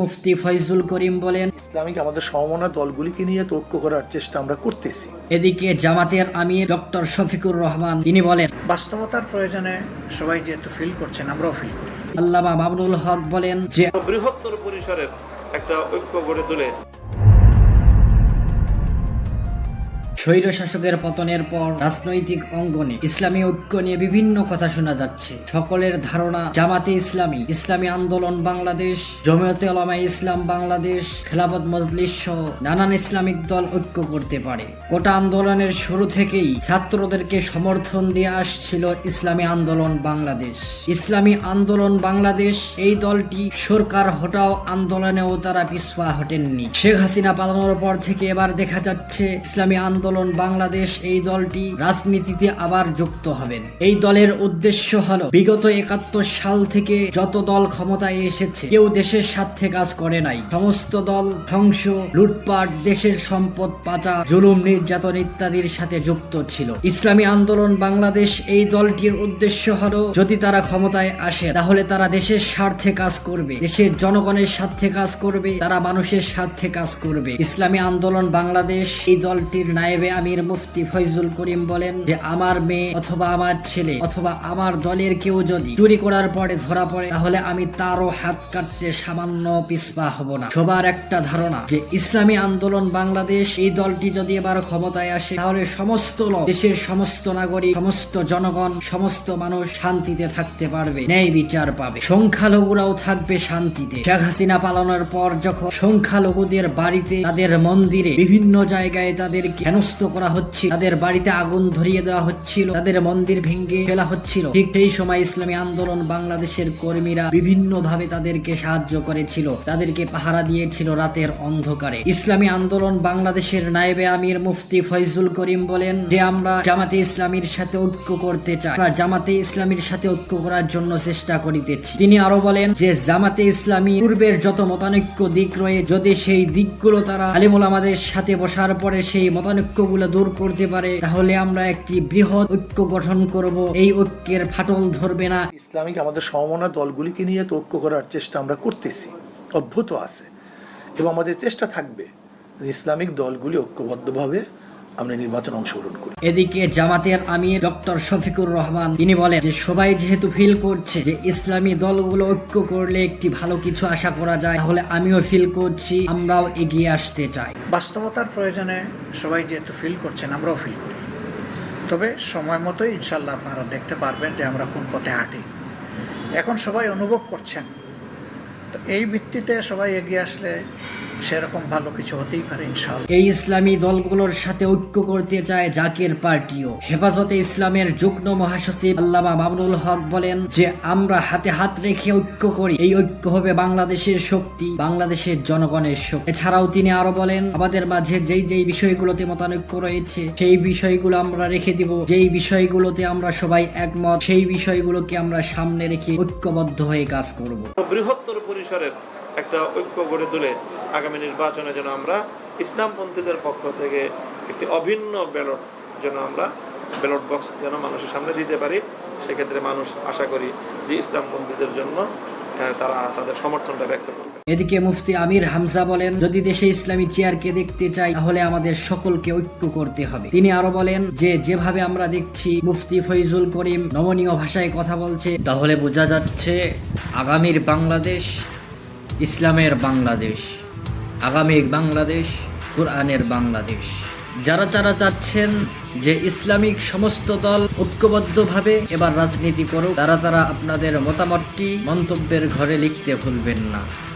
মুফতি ফয়জুল করিম বলেন ইসলামিক আমাদের সমমনা দলগুলিকে নিয়ে তর্ক ঐক্য করার চেষ্টা আমরা করতেছি। এদিকে জামাতের আমির ডক্টর শফিকুর রহমান তিনি বলেন বাস্তবতার প্রয়োজনে সবাই যেহেতু ফিল করছেন আমরাও ফিল করি। আল্লামা মামুনুল হক বলেন যে বৃহত্তর পরিসরের একটা ঐক্য গড়ে তোলে স্বৈর শাসকের পতনের পর রাজনৈতিক অঙ্গনে ইসলামী ঐক্য নিয়ে বিভিন্ন কথা শোনা যাচ্ছে। সকলের ধারণা, জামাতে ইসলামী ইসলামী আন্দোলন বাংলাদেশ, জমিয়তে আলামা ইসলাম বাংলাদেশ, খেলাফত মজলিস সহ নানান ইসলামিক দল ঐক্য করতে পারে। কোটা আন্দোলনের শুরু থেকেই ছাত্রদেরকে সমর্থন দিয়ে আসছিল ইসলামী আন্দোলন বাংলাদেশ। ইসলামী আন্দোলন বাংলাদেশ, এই দলটি সরকার হটাও আন্দোলনেও তারা পিছপা হটেননি। শেখ হাসিনা পালানোর পর থেকে এবার দেখা যাচ্ছে ইসলামী আন্দোলন বাংলাদেশ এই দলটি রাজনীতিতে আবার যুক্ত হবেন। এই দলের উদ্দেশ্য হলো, বিগত একাত্তর সাল থেকে যত দল ক্ষমতায় এসেছে, কেউ দেশের স্বার্থে কাজ করে নাই। সমস্ত দল ধ্বংস, লুটপাট, দেশের সম্পদ পাচার, জুলুম, নির্যাতন ইত্যাদির সাথে যুক্ত ছিল। ইসলামী আন্দোলন বাংলাদেশ এই দলটির উদ্দেশ্য হলো, যদি তারা ক্ষমতায় আসে, তাহলে তারা দেশের স্বার্থে কাজ করবে। দেশের জনগণের স্বার্থে কাজ করবে, তারা মানুষের স্বার্থে কাজ করবে। ইসলামী আন্দোলন বাংলাদেশ এই দলটির নায়েবে আমির মুফতি ফয়জুল করিম বলেন যে, আমার মেয়ে অথবা আমার ছেলে অথবা আমার দলের কেউ যদি চুরি করার পরে ধরা পড়ে, তাহলে আমি তারও হাত কাটতে সামান্য পিছপা হব না। সবার একটা ধারণা যে, ইসলামী আন্দোলন বাংলাদেশ, এই দলটি যদি এবার ক্ষমতায় আসে, তাহলে সমস্ত লোক, দেশের সমস্ত নাগরিক, সমস্ত জনগণ, সমস্ত মানুষ শান্তিতে থাকতে পারবে, ন্যায় বিচার পাবে। সংখ্যালঘুরাও থাকবে শান্তিতে। শেখ হাসিনা পালানোর পর যখন সংখ্যালঘুদের বাড়িতে তাদের মন্দিরে বিভিন্ন জায়গায় তাদেরকে হেনস্থ করা হচ্ছিল। তাদের বাড়িতে আগুন ধরিয়ে দেওয়া হচ্ছিল। তাদের মন্দির ভেঙে ফেলা হচ্ছিল। ঠিক সেই সময় ইসলামী আন্দোলন বাংলাদেশের কর্মীরা বিভিন্ন ভাবে তাদেরকে সাহায্য করেছিল। তাদেরকে পাহারা দিয়েছিল রাতের অন্ধকারে। ইসলামী আন্দোলন বাংলাদেশের নায়েবে আমির মুফতি ফয়জুল করিম বলেন যে, আমরা জামাতে ইসলামীর সাথে ঐক্য করতে চাই। আমরা জামাতে ইসলামীর সাথে ঐক্য করার জন্য চেষ্টা করিতেছি। তিনি আরও বলেন যে, জামাতে ইসলামী পূর্বের যত মতানৈক্য দিক রয়ে, যদি সেই দিকগুলো তারা আলিমুল আমাদের সাথে বসার পরে সেই মতানৈক্যগুলো দূর করতে পারে, তাহলে আমরা একটি বৃহৎ ঐক্য গঠন করব। এই ঐক্যের ফাটল ধরবে না। ইসলামিক আমাদের সমমনা দলগুলিকে নিয়ে তো ঐক্য করার চেষ্টা আমরা করতেছি, অভ্যুত আছে এবং আমাদের চেষ্টা থাকবে ইসলামিক দলগুলি ঐক্যবদ্ধভাবে আমরা নির্বাচনে অংশগ্রহণ করি। এদিকে জামাতের আমির ডক্টর শফিকুর রহমান তিনি বলেন যে সবাই যেহেতু ফিল করছে যে ইসলামী দলগুলো ঐক্য করলে একটি ভালো কিছু আশা করা যায় তাহলে আমিও ফিল করছি আমরাও এগিয়ে আসতে চাই। বাস্তবতার প্রয়োজনে সবাই যেহেতু ফিল করছেন আমরাও ফিল করি। তবে সময় মতো ইনশাল্লাহ আপনারা দেখতে পারবেন যে আমরা কোন পথে হাঁটি। এখন সবাই অনুভব করছেন। তো এই ভিত্তিতে সবাই এগিয়ে আসলে সেরকম ভালো কিছু হতেই পারে ইনশাল্লাহ এই ইসলামী দলগুলোর সাথে ঐক্য করতে চায় জাকির পার্টিও। হেফাজতে ইসলামের যুগ্ম মহাসচিব আল্লামা মামুনুল হক বলেন যে আমরা হাতে হাত রেখে ঐক্য করি। এই ঐক্য হবে বাংলাদেশের শক্তি বাংলাদেশের জনগণের শক্তি। এছাড়াও তিনি আরও বলেন আমাদের মাঝে যেই যেই বিষয়গুলোতে মতানৈক্য রয়েছে সেই বিষয়গুলো আমরা রেখে দিব। যেই বিষয়গুলোতে আমরা সবাই একমত সেই বিষয়গুলোকে আমরা সামনে রেখে ঐক্যবদ্ধ হয়ে কাজ করব। বৃহত্তর পরিসরের একটা ঐক্য গড়ে তুলে আগামী নির্বাচনে যেন আমরা ইসলামপন্থীদের পক্ষ থেকে একটি অভিন্ন ব্যালট যেন আমরা ব্যালট বক্স যেন মানুষের সামনে দিতে পারি, সেক্ষেত্রে মানুষ আশা করি যে ইসলামপন্থীদের জন্য তারা তাদের সমর্থনটা ব্যক্ত করবে। এদিকে মুফতি আমির হামজা বলেন, যদি দেশে ইসলামী চেয়ারকে দেখতে চাই, তাহলে আমাদের সকলকে ঐক্য করতে হবে। তিনি আরও বলেন যে, যেভাবে আমরা দেখছি, মুফতি ফৈজুল করিম নমনীয় ভাষায় কথা বলছে, তাহলে বোঝা যাচ্ছে আগামীর বাংলাদেশ ইসলামের বাংলাদেশ। আগামীর বাংলাদেশ, কোরআনের বাংলাদেশ। যারা যারা চাচ্ছেন যে ইসলামিক সমস্ত দল ঐক্যবদ্ধভাবে এবার রাজনীতি করুক, তারা তারা আপনাদের মতামতটি মন্তব্যের ঘরে লিখতে ভুলবেন না।